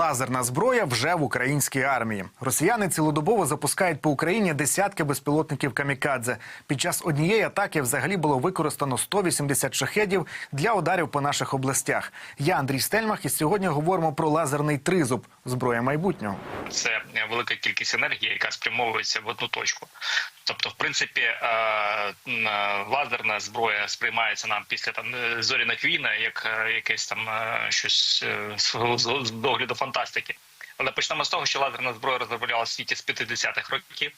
Лазерна зброя вже в українській армії. Росіяни цілодобово запускають по Україні десятки безпілотників камікадзе. Під час однієї атаки взагалі було використано 180 шахедів для ударів по наших областях. Я Андрій Стельмах, і сьогодні говоримо про лазерний тризуб зброя майбутнього. це велика кількість енергії, яка спрямовується в одну точку. Тобто, в принципі, е, е, лазерна зброя сприймається нам після там е, зоряних війн, як якесь там щось з догляду фантастики. Але почнемо з того, що лазерна зброя розроблялася в світі з 50-х років,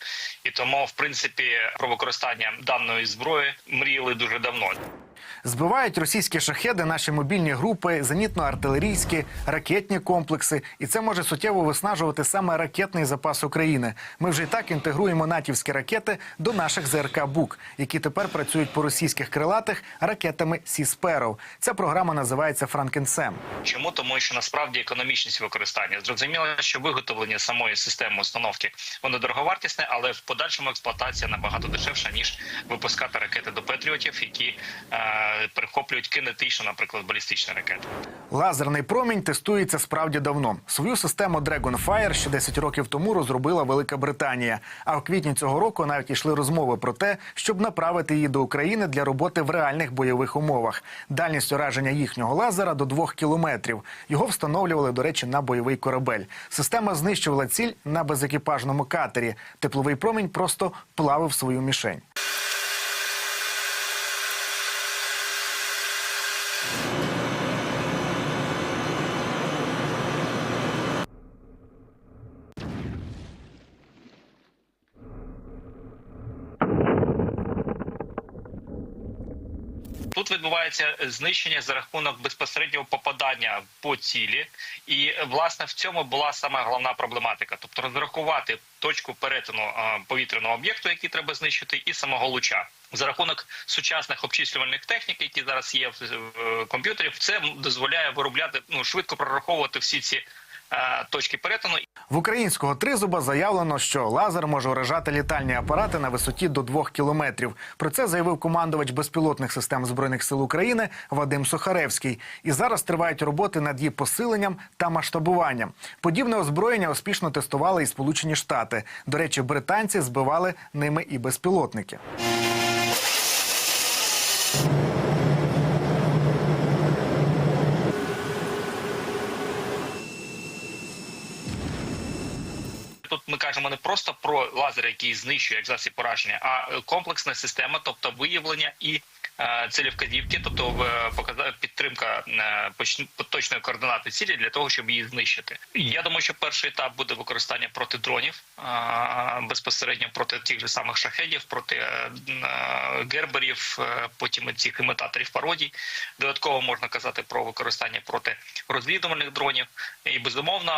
і тому, в принципі, про використання даної зброї мріяли дуже давно. Збивають російські шахеди наші мобільні групи, зенітно-артилерійські, ракетні комплекси, і це може суттєво виснажувати саме ракетний запас України. Ми вже і так інтегруємо натівські ракети до наших ЗРК БУК, які тепер працюють по російських крилатих ракетами Сісперов. Ця програма називається Франкенсем. Чому тому, що насправді економічність використання зрозуміло, що виготовлення самої системи установки воно дороговартісне, але в подальшому експлуатація набагато дешевша ніж випускати ракети до патріотів, які е, перехоплюють кинетично, наприклад, балістичні ракети. Лазерний промінь тестується справді давно. Свою систему Dragonfire ще 10 років тому розробила Велика Британія. А в квітні цього року навіть йшли розмови про те, щоб направити її до України для роботи в реальних бойових умовах. Дальність ураження їхнього лазера до 2 кілометрів. Його встановлювали, до речі, на бойовий корабель. Система знищувала ціль на безекіпажному катері. Тепловий промінь просто плавив свою мішень. Тут відбувається знищення за рахунок безпосереднього попадання по цілі, і е, власне в цьому була сама головна проблематика, тобто розрахувати точку перетину е, повітряного об'єкту, який треба знищити, і самого луча. За рахунок сучасних обчислювальних технік, які зараз є в в комп'ютерів, це дозволяє виробляти ну швидко прораховувати всі ці е, точки перетину В українського тризуба заявлено, що лазер може уражати літальні апарати на висоті до 2 кілометрів. Про це заявив командувач безпілотних систем збройних сил України Вадим Сухаревський. І зараз тривають роботи над її посиленням та масштабуванням. Подібне озброєння успішно тестували і Сполучені Штати. До речі, британці збивали ними і безпілотники. Тут ми кажемо не просто про лазер, який знищує як засіб пораження, а е, комплексна система, тобто виявлення і е, цілевказівки, тобто е, підтримка е, точної координати цілі для того, щоб її знищити. Я думаю, що перший етап буде використання проти дронів безпосередньо проти тих же самих шахедів, проти герберів, потім цих імітаторів пародій. Додатково можна казати про використання проти розвідувальних дронів. І безумовно,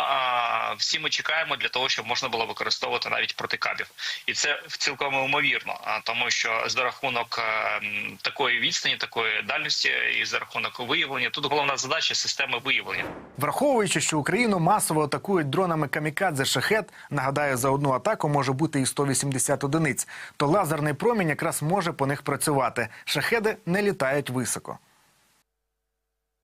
всі ми чекаємо для того, щоб можна було використовувати навіть проти кабів. І це цілком ймовірно, тому що за рахунок м, такої відстані, такої дальності, і за рахунок виявлення, тут головна задача системи виявлення. Враховуючи, що Україну масово атакують дронами камікадзе шахет, нагадаю, за одну атаку може бути і 180 одиниць, то лазерний промінь якраз може по них працювати. Шахеди не літають високо.